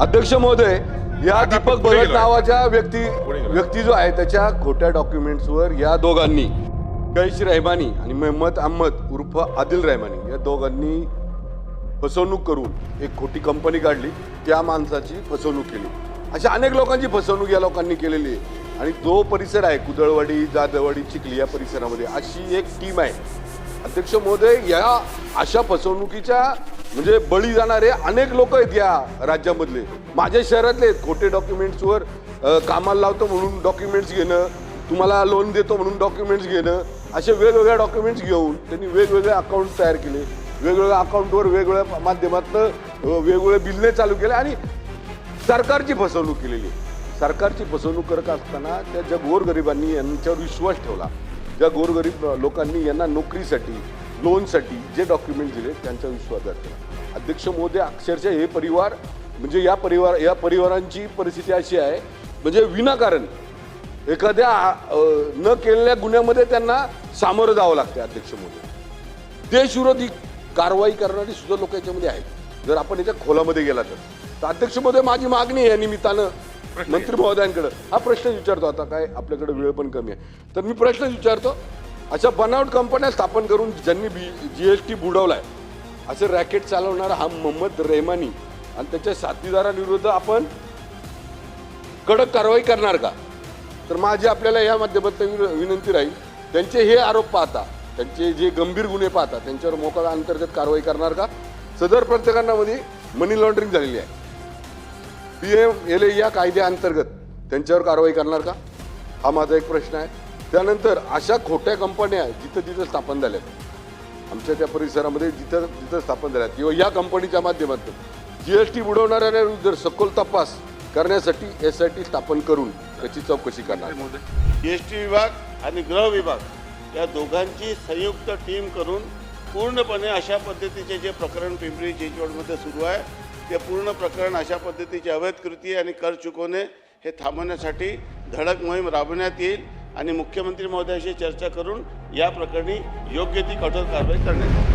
अध्यक्ष महोदय या दीपक गेलोय. नावाच्या व्यक्ती. व्यक्ती जो आहे त्याच्या खोट्या डॉक्युमेंट्सवर या दोघांनी कैश रहमानी आणि मोहम्मद अहमद उर्फ आदिल रहमानी या दोघांनी फसवणूक करून एक खोटी कंपनी काढली त्या माणसाची फसवणूक केली अशा अनेक लोकांची फसवणूक या लोकांनी केलेली आहे आणि जो परिसर आहे कुदळवाडी जादवाडी चिखली या परिसरामध्ये अशी एक टीम आहे अध्यक्ष महोदय या अशा फसवणुकीच्या म्हणजे बळी जाणारे अनेक लोक आहेत या राज्यामधले. माझ्या शहरातले आहेत खोटे डॉक्युमेंट्सवर कामाला लावतो म्हणून डॉक्युमेंट्स घेणं तुम्हाला लोन देतो म्हणून डॉक्युमेंट्स घेणं असे वेगवेगळ्या डॉक्युमेंट्स घेऊन त्यांनी वेगवेगळे अकाउंट तयार केले. वेगवेगळ्या अकाउंटवर वेगवेगळ्या माध्यमातून वेगवेगळे बिलने चालू केले आणि सरकारची फसवणूक केलेली आहे. सरकारची फसवणूक करत असताना त्या ज्या गोरगरिबांनी यांच्यावर विश्वास ठेवला. ज्या गोरगरीब लोकांनी यांना नोकरीसाठी लोनसाठी जे डॉक्युमेंट दिले त्यांचा विश्वासघात केला अध्यक्ष मोदी अक्षरशः हे परिवार म्हणजे या परिवार या परिवारांची परिस्थिती अशी आहे म्हणजे विनाकारण एखाद्या न केलेल्या गुन्ह्यामध्ये त्यांना सामोरं जावं लागते अध्यक्ष मोदी देशविरोधी कारवाई करणारी सुद्धा लोक याच्यामध्ये आहेत. जर आपण याच्या खोलामध्ये गेला तर. अध्यक्ष महोदय माझी मागणी आहे या निमित्तानं मंत्री महोदयांकडे. हा प्रश्न विचारतो. आता काय आपल्याकडे वेळ पण कमी आहे. तर मी प्रश्न विचारतो अशा बनावट कंपन्या स्थापन करून ज्यांनी बी जी एस टी बुडवलाय असं रॅकेट चालवणारा हा मोहम्मद रेहमानी आणि त्याच्या साथीदारांविरुद्ध आपण कडक कारवाई करणार का? तर माझी आपल्याला या माध्यमातून विन- विनंती राहील त्यांचे हे आरोप पाहता त्यांचे जे गंभीर गुन्हे पाहता त्यांच्यावर मोकळा अंतर्गत कारवाई करणार का? सदर प्रत्येकांनामध्ये मनी लॉन्ड्रिंग झालेली आहे. पी एम एल ए या कायद्याअंतर्गत त्यांच्यावर कारवाई करणार का? हा माझा एक प्रश्न आहे. त्यानंतर अशा खोट्या कंपन्या जिथं जिथं स्थापन झाल्यात. आमच्या त्या परिसरामध्ये जिथं जिथं स्थापन झाल्यात. किंवा या कंपनीच्या माध्यमातून जी एस टी बुडवणाऱ्या सखोल तपास करण्यासाठी एस आय टी स्थापन करून त्याची चौकशी करणार? जी एस टी विभाग आणि गृह विभाग या दोघांची संयुक्त टीम करून पूर्णपणे अशा पद्धतीचे जे प्रकरण पिंपरी चिंचवडमध्ये सुरू आहे ते पूर्ण प्रकरण अशा पद्धतीची अवैध कृती आणि कर चुकवणे हे थांबवण्यासाठी धडक मोहीम राबवण्यात येईल. आणि मुख्यमंत्री महोदयाशी चर्चा करून या प्रकरणी योग्य ती कठोर कारवाई करण्यात